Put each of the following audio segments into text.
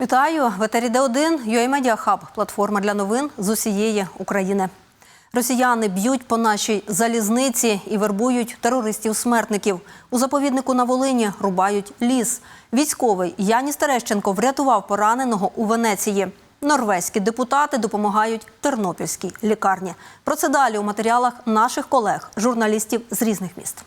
Вітаю! В етері Д1 UA Media Hub – платформа для новин з усієї України. Росіяни б'ють по нашій залізниці і вербують терористів-смертників. У заповіднику на Волині рубають ліс. Військовий Яніс Терещенко врятував пораненого у Венеції. Норвезькі депутати допомагають тернопільській лікарні. Про це далі у матеріалах наших колег, журналістів з різних міст.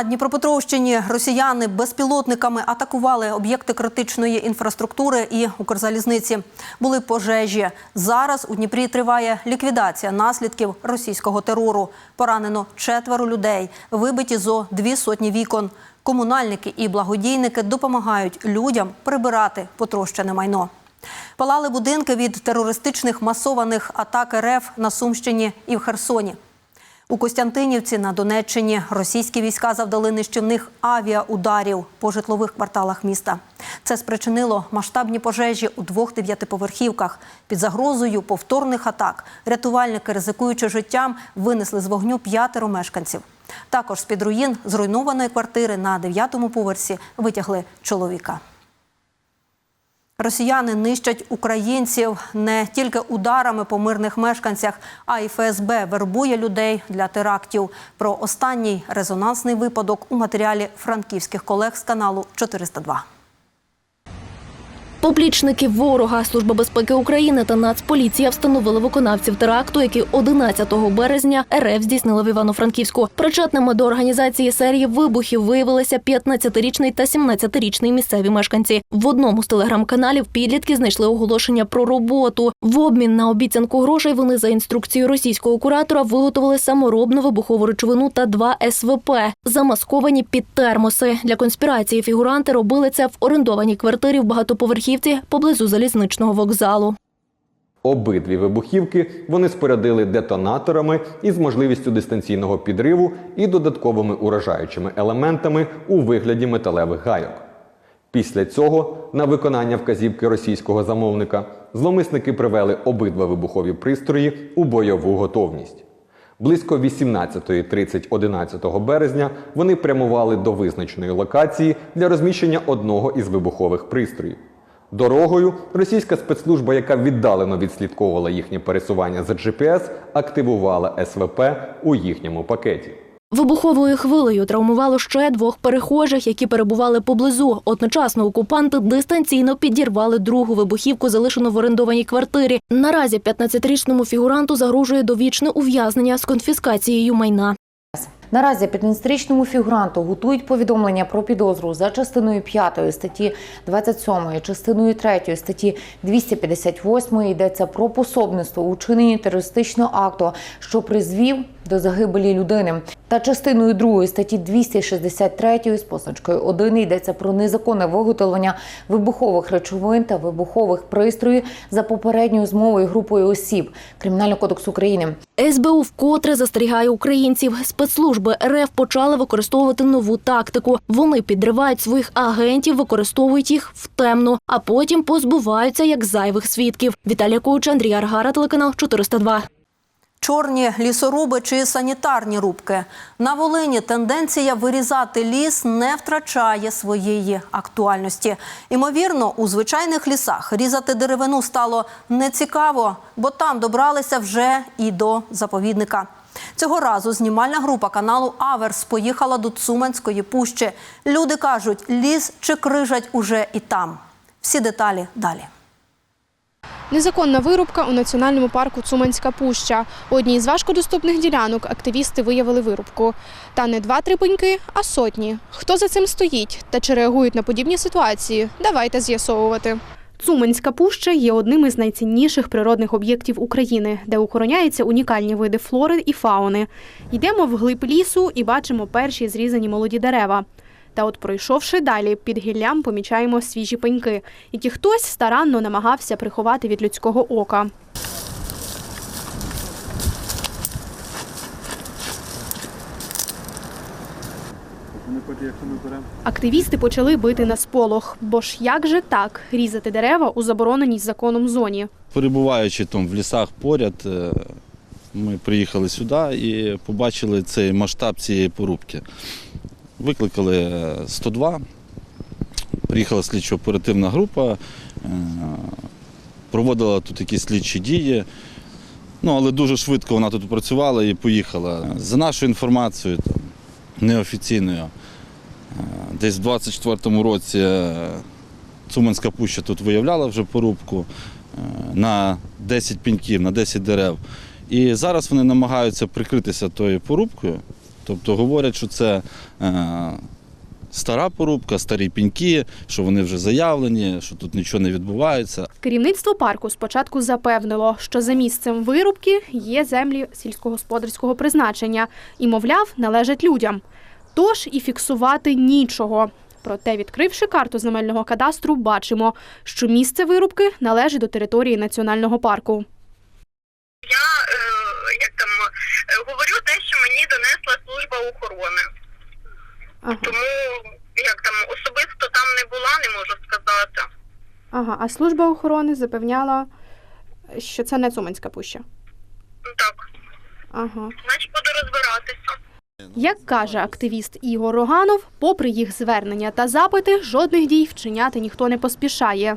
На Дніпропетровщині росіяни безпілотниками атакували об'єкти критичної інфраструктури і Укрзалізниці. Були пожежі. Зараз у Дніпрі триває ліквідація наслідків російського терору. Поранено четверо людей, вибиті зо дві сотні вікон. Комунальники і благодійники допомагають людям прибирати потрощене майно. Палали будинки від терористичних масованих атак РФ на Сумщині і в Херсоні. У Костянтинівці на Донеччині російські війська завдали нищівних авіаударів по житлових кварталах міста. Це спричинило масштабні пожежі у двох дев'ятиповерхівках. Під загрозою повторних атак рятувальники, ризикуючи життям, винесли з вогню п'ятеро мешканців. Також з-під руїн зруйнованої квартири на дев'ятому поверсі витягли чоловіка. Росіяни нищать українців не тільки ударами по мирних мешканцях, а й ФСБ вербує людей для терактів. Про останній резонансний випадок у матеріалі франківських колег з каналу 402. Поплічники ворога Служба безпеки України та Нацполіція встановили виконавців теракту, який 11 березня РФ здійснила в Івано-Франківську. Причетними до організації серії вибухів виявилися 15-річний та 17-річний місцеві мешканці. В одному з телеграм-каналів підлітки знайшли оголошення про роботу. В обмін на обіцянку грошей вони за інструкцією російського куратора виготовили саморобну вибухову речовину та два СВП, замасковані під термоси. Для конспірації фігуранти робили це в орендованій квартирі в багатоповерхівці поблизу залізничного вокзалу. Обидві вибухівки вони спорядили детонаторами із можливістю дистанційного підриву і додатковими уражаючими елементами у вигляді металевих гайок. Після цього, на виконання вказівки російського замовника, зловмисники привели обидва вибухові пристрої у бойову готовність. Близько 18.30 11 березня вони прямували до визначеної локації для розміщення одного із вибухових пристроїв. Дорогою російська спецслужба, яка віддалено відслідковувала їхнє пересування за GPS, активувала СВП у їхньому пакеті. Вибуховою хвилею травмувало ще двох перехожих, які перебували поблизу. Одночасно окупанти дистанційно підірвали другу вибухівку, залишену в орендованій квартирі. Наразі 15-річному фігуранту загрожує довічне ув'язнення з конфіскацією майна. Наразі 15-річному фігуранту готують повідомлення про підозру за частиною 5 статті 27, частиною 3 статті 258 йдеться про пособництво у чиненні терористичного акту, що призвів до загибелі людини. Та частиною 2 статті 263 з позначкою 1 йдеться про незаконне виготовлення вибухових речовин та вибухових пристроїв за попередньою змовою групою осіб Кримінального кодексу України. СБУ вкотре застерігає українців. Спецслужби РФ почали використовувати нову тактику. Вони підривають своїх агентів, використовують їх в темну, а потім позбуваються як зайвих свідків. Віталія Коуч, Андрій Аргара, телеканал 402. Чорні лісоруби чи санітарні рубки. На Волині тенденція вирізати ліс не втрачає своєї актуальності. Імовірно, у звичайних лісах різати деревину стало нецікаво, бо там добралися вже і до заповідника. Цього разу знімальна група каналу Аверс поїхала до Цуманської пущі. Люди кажуть, ліс чи крижать уже і там. Всі деталі далі. Незаконна вирубка у національному парку Цуманська пуща. У одній з важкодоступних ділянок активісти виявили вирубку. Та не два-три пеньки, а сотні. Хто за цим стоїть та чи реагують на подібні ситуації? Давайте з'ясовувати. Цуманська пуща є одним із найцінніших природних об'єктів України, де охороняються унікальні види флори і фауни. Йдемо вглиб лісу і бачимо перші зрізані молоді дерева. Та от пройшовши далі, під гіллям помічаємо свіжі пеньки, які хтось старанно намагався приховати від людського ока. Активісти почали бити на сполох, бо ж як же так різати дерева у забороненій законом зоні? Перебуваючи там в лісах поряд, е, Ми приїхали сюди і побачили цей масштаб цієї порубки. Викликали е, 102, приїхала слідчо-оперативна група, е, проводила тут якісь слідчі дії. Ну, але дуже швидко вона тут працювала і поїхала. За нашою інформацією, неофіційною, е, десь в 24-му році е, Цуманська пуща тут виявляла вже порубку е, на 10 піньків, на 10 дерев. І зараз вони намагаються прикритися тою порубкою. Тобто говорять, що це е, стара порубка, старі піньки, що вони вже заявлені, що тут нічого не відбувається. Керівництво парку спочатку запевнило, що за місцем вирубки є землі сільськогосподарського призначення і, мовляв, належать людям. Тож і фіксувати нічого. Проте, відкривши карту земельного кадастру, бачимо, що місце вирубки належить до території національного парку. Я е, як там е, говорю те, що мені донесла служба охорони. Ага. Тому як там особисто там не була, не можу сказати. ага. А служба охорони запевняла, що це не Цуманська пуща. Так, Ага. значить буду розбиратися. Як каже активіст Ігор Роганов, попри їх звернення та запити, жодних дій вчиняти ніхто не поспішає.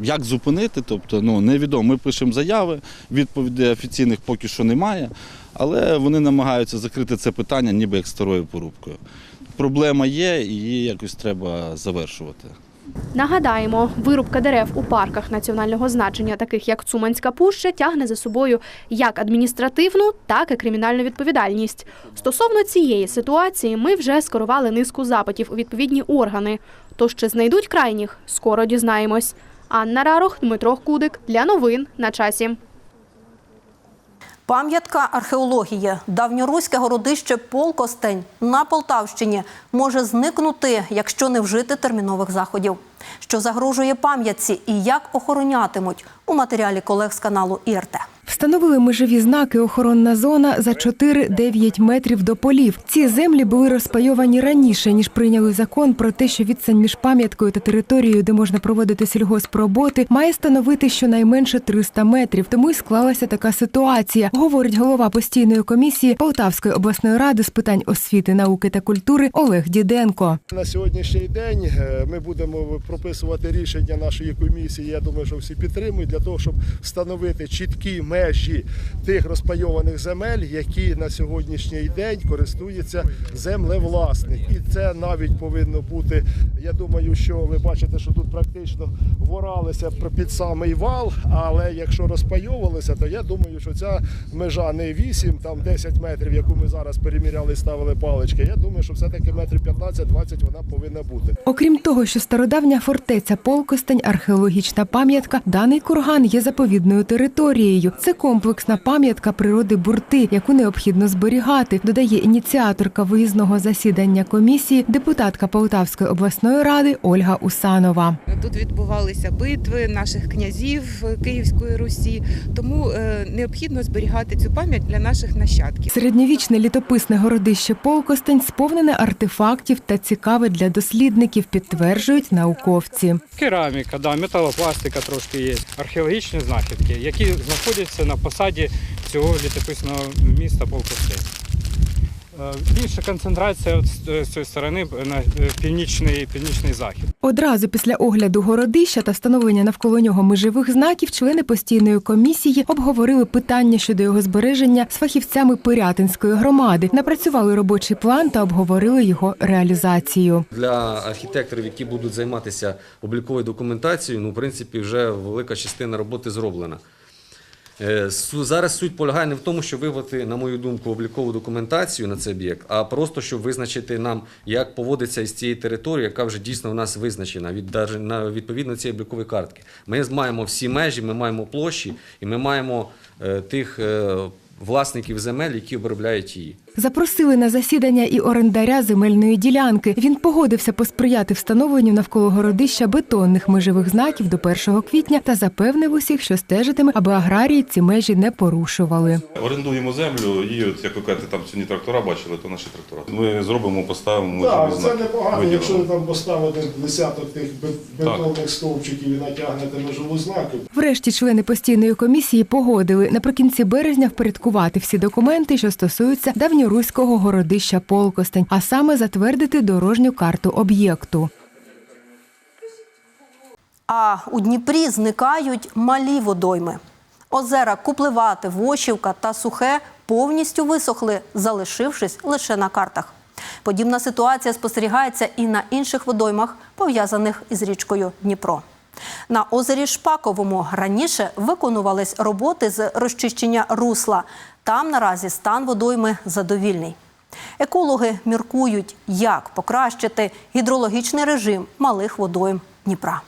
Як зупинити? Тобто, ну невідомо. Ми пишемо заяви, відповідей офіційних поки що немає, але вони намагаються закрити це питання ніби як старою порубкою. Проблема є, її якось треба завершувати. Нагадаємо, вирубка дерев у парках національного значення, таких як Цуманська пуща, тягне за собою як адміністративну, так і кримінальну відповідальність. Стосовно цієї ситуації, ми вже скерували низку запитів у відповідні органи. Тож чи знайдуть крайніх, скоро дізнаємось. Анна Рарох, Дмитро Кудик для новин на часі. Пам'ятка археології, давньоруське городище Полкостень на Полтавщині може зникнути, якщо не вжити термінових заходів. Що загрожує пам'ятці і як охоронятимуть у матеріалі колег з каналу ІРТ. Встановили межові знаки охоронна зона за 4-9 метрів до полів. Ці землі були розпайовані раніше, ніж прийняли закон про те, що відстань між пам'яткою та територією, де можна проводити сільгоспроботи, має становити щонайменше 300 метрів. Тому й склалася така ситуація, говорить голова постійної комісії Полтавської обласної ради з питань освіти, науки та культури Олег Діденко. На сьогоднішній день е, ми будемо прописувати рішення нашої комісії. Я думаю, що всі підтримують для того, щоб встановити чіткі межі тих розпайованих земель, які на сьогоднішній день користується землевласник. І це навіть повинно бути. Я думаю, що ви бачите, що тут практично воралися під самий вал. Але якщо розпайовувалися, то я думаю, що ця межа не 8, там 10 метрів, яку ми зараз переміряли, ставили палички. Я думаю, що все-таки метрів 15-20 вона повинна бути. Окрім того, що стародавня фортеця Полкостень археологічна пам'ятка, даний курган є заповідною територією. Це комплексна пам'ятка природи бурти, яку необхідно зберігати, додає ініціаторка виїзного засідання комісії, депутатка Полтавської обласної ради Ольга Усанова. Тут відбувалися битви наших князів Київської Русі, тому е, необхідно зберігати цю пам'ять для наших нащадків. Середньовічне літописне городище Полкостень сповнене артефактів та цікаве для дослідників, підтверджують науковці. Кераміка, да, металопластика трошки є, археологічні знахідки, які знаходяться на посаді цього літописного міста Полкостей. Е, Більша концентрація з з цієї сторони на е, північний, північний захід. Одразу після огляду городища та встановлення навколо нього межових знаків члени постійної комісії обговорили питання щодо його збереження з фахівцями Пирятинської громади, напрацювали робочий план та обговорили його реалізацію. Для архітекторів, які будуть займатися обліковою документацією, ну, в принципі, вже велика частина роботи зроблена. Е, Зараз суть полягає не в тому, щоб вивати, на мою думку, облікову документацію на цей об'єкт, а просто щоб визначити нам, як поводиться із цієї території, яка вже дійсно в нас визначена від на відповідно цієї облікової картки. Ми маємо всі межі, ми маємо площі і ми маємо е, тих е, власників земель, які обробляють її. Запросили на засідання і орендаря земельної ділянки. Він погодився посприяти встановленню навколо городища бетонних межових знаків до 1 квітня та запевнив усіх, що стежитиме, аби аграрії ці межі не порушували. Орендуємо землю, і от як ви кажете, там сьогодні трактора бачили, то наші трактора. Ми зробимо, поставимо Так, межові це непогано, Виділимо. якщо ви там поставите десяток тих бе- бетонних стовпчиків і натягнете межову знаки. Врешті члени постійної комісії погодили наприкінці березня впорядкувати всі документи, що стосуються давньоруського городища Полкостень, а саме затвердити дорожню карту об'єкту. А у Дніпрі зникають малі водойми. Озера Купливати, Вошівка та Сухе повністю висохли, залишившись лише на картах. Подібна ситуація спостерігається і на інших водоймах, пов'язаних із річкою Дніпро. На озері Шпаковому раніше виконувались роботи з розчищення русла. Там наразі стан водойми задовільний. Екологи міркують, як покращити гідрологічний режим малих водойм Дніпра.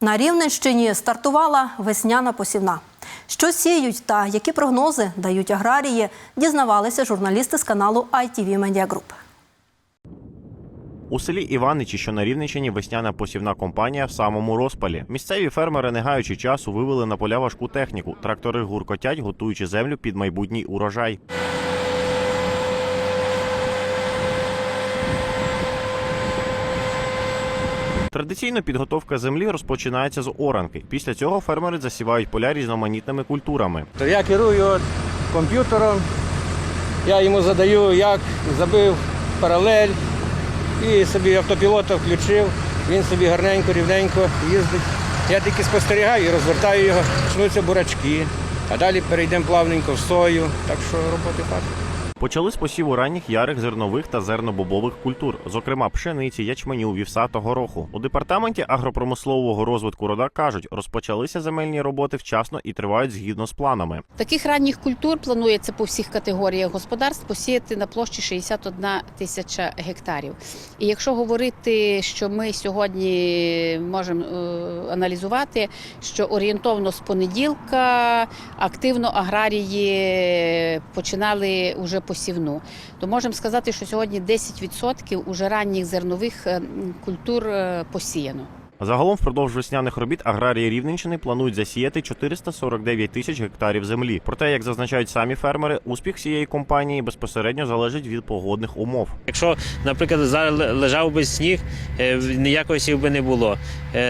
На Рівненщині стартувала весняна посівна. Що сіють та які прогнози дають аграрії, дізнавалися журналісти з каналу ITV Media Group. У селі Іваничі, що на Рівненщині, весняна посівна компанія в самому розпалі. Місцеві фермери, не гаючи часу, вивели на поля важку техніку. Трактори гуркотять, готуючи землю під майбутній урожай. Традиційно підготовка землі розпочинається з оранки. Після цього фермери засівають поля різноманітними культурами. Я керую комп'ютером, я йому задаю, як забив паралель і собі автопілота включив. Він собі гарненько, рівненько їздить. Я тільки спостерігаю і розвертаю його, почнуться бурачки, а далі перейдемо плавненько в сою. Так що роботи так. Почали з посіву ранніх ярих зернових та зернобобових культур, зокрема пшениці, ячменю, вівса та гороху. У департаменті агропромислового розвитку рода кажуть, розпочалися земельні роботи вчасно і тривають згідно з планами. Таких ранніх культур планується по всіх категоріях господарств посіяти на площі 61 тисяча гектарів. І якщо говорити, що ми сьогодні можемо е, аналізувати, що орієнтовно з понеділка активно аграрії починали уже посівну, то можемо сказати, що сьогодні 10% уже ранніх зернових е, культур е, посіяно. Загалом впродовж весняних робіт аграрії Рівненщини планують засіяти 449 тисяч гектарів землі. Проте, як зазначають самі фермери, успіх цієї компанії безпосередньо залежить від погодних умов. Якщо, наприклад, зараз лежав би сніг, е, ніякої сів би не було.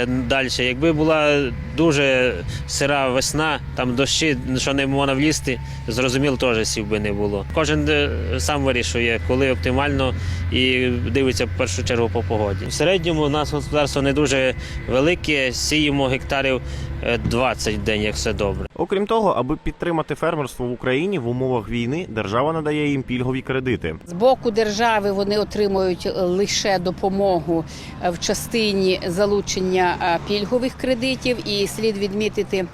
Далі, якби була дуже сира весна, там дощі, що не можна влізти, зрозуміло, теж сів би не було. Кожен е, сам вирішує, коли оптимально і дивиться в першу чергу по погоді. В середньому у нас господарство не дуже велике, сіємо гектарів е, 20 в день, як все добре. Окрім того, аби підтримати фермерство в Україні в умовах війни, держава надає їм пільгові кредити. З боку держави вони отримують лише допомогу е, в частині залучення е, пільгових кредитів. І слід відмітити,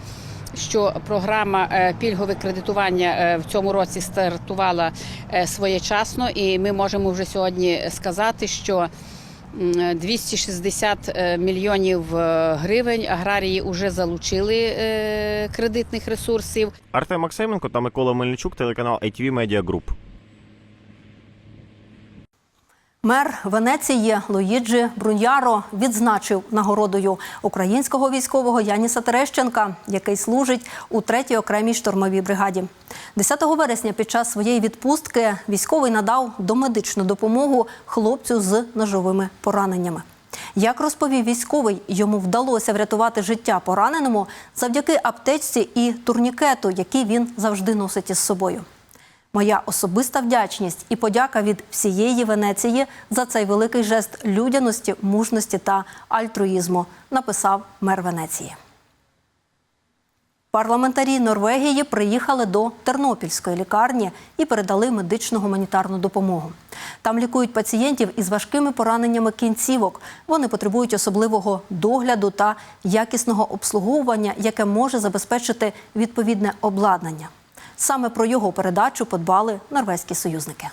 що програма е, пільгове кредитування е, в цьому році стартувала е, своєчасно, і ми можемо вже сьогодні сказати, що 260 е, мільйонів е, гривень аграрії вже залучили е, кредитних ресурсів. Артем Максименко та Микола Мельничук, телеканал ITV Media Group. Мер Венеції Луїджі Бруньяро відзначив нагородою українського військового Яніса Терещенка, який служить у 3-й окремій штурмовій бригаді. 10 вересня під час своєї відпустки військовий надав домедичну допомогу хлопцю з ножовими пораненнями. Як розповів військовий, йому вдалося врятувати життя пораненому завдяки аптечці і турнікету, який він завжди носить із собою. Моя особиста вдячність і подяка від всієї Венеції за цей великий жест людяності, мужності та альтруїзму, написав мер Венеції. Парламентарі Норвегії приїхали до Тернопільської лікарні і передали медичну гуманітарну допомогу. Там лікують пацієнтів із важкими пораненнями кінцівок. Вони потребують особливого догляду та якісного обслуговування, яке може забезпечити відповідне обладнання. Саме про його передачу подбали норвезькі союзники.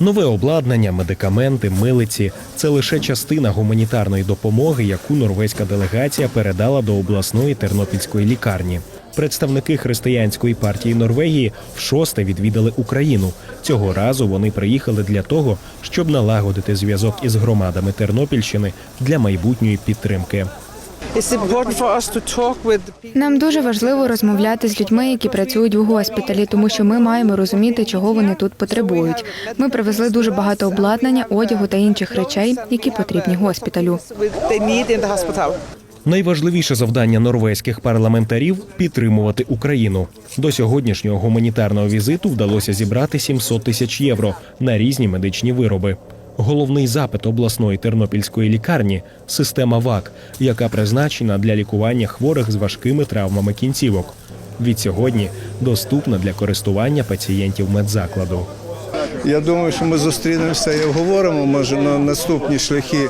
Нове обладнання, медикаменти, милиці це лише частина гуманітарної допомоги, яку норвезька делегація передала до обласної тернопільської лікарні. Представники християнської партії Норвегії вшосте відвідали Україну. Цього разу вони приїхали для того, щоб налагодити зв'язок із громадами Тернопільщини для майбутньої підтримки. Нам дуже важливо розмовляти з людьми, які працюють в госпіталі, тому що ми маємо розуміти, чого вони тут потребують. Ми привезли дуже багато обладнання, одягу та інших речей, які потрібні госпіталю. Найважливіше завдання норвезьких парламентарів підтримувати Україну. До сьогоднішнього гуманітарного візиту вдалося зібрати 700 тисяч євро на різні медичні вироби. Головний запит обласної тернопільської лікарні система ВАК, яка призначена для лікування хворих з важкими травмами кінцівок. Від сьогодні доступна для користування пацієнтів медзакладу. Я думаю, що ми зустрінемося і обговоримо може на наступні шляхи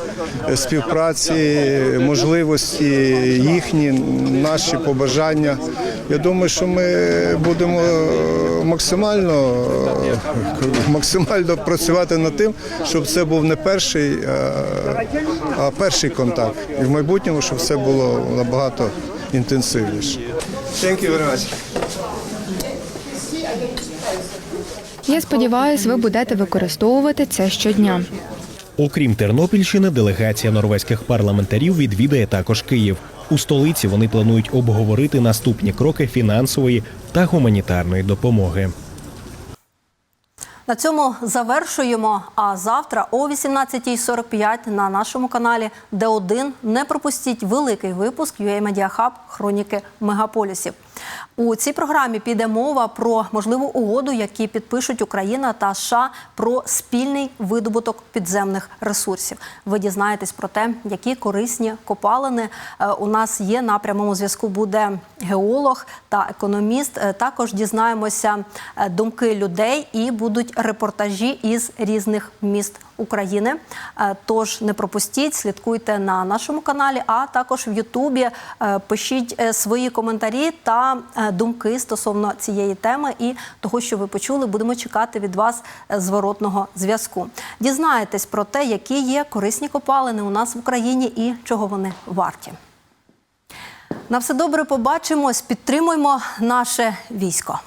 співпраці, можливості їхні, наші побажання. Я думаю, що ми будемо максимально, максимально працювати над тим, щоб це був не перший, а- перший контакт. І в майбутньому, щоб це було набагато інтенсивніше. Thank. Я сподіваюся, ви будете використовувати це щодня. Окрім Тернопільщини, делегація норвезьких парламентарів відвідає також Київ. У столиці вони планують обговорити наступні кроки фінансової та гуманітарної допомоги. На цьому завершуємо. А завтра о 18.45 на нашому каналі Д1 не пропустіть великий випуск UA Media Hub Хроніки мегаполісів. У цій програмі піде мова про можливу угоду, які підпишуть Україна та США про спільний видобуток підземних ресурсів. Ви дізнаєтесь про те, які корисні копалини е, у нас є. На прямому зв'язку буде геолог та економіст. Е, Також дізнаємося е, думки людей і будуть репортажі із різних міст України. Е, Тож не пропустіть, слідкуйте на нашому каналі, а також в Ютубі. Е, Пишіть е, свої коментарі та думки стосовно цієї теми і того, що ви почули. Будемо чекати від вас зворотного зв'язку. Дізнаєтесь про те, які є корисні копалини у нас в Україні і чого вони варті. На все добре побачимось, підтримуємо наше військо.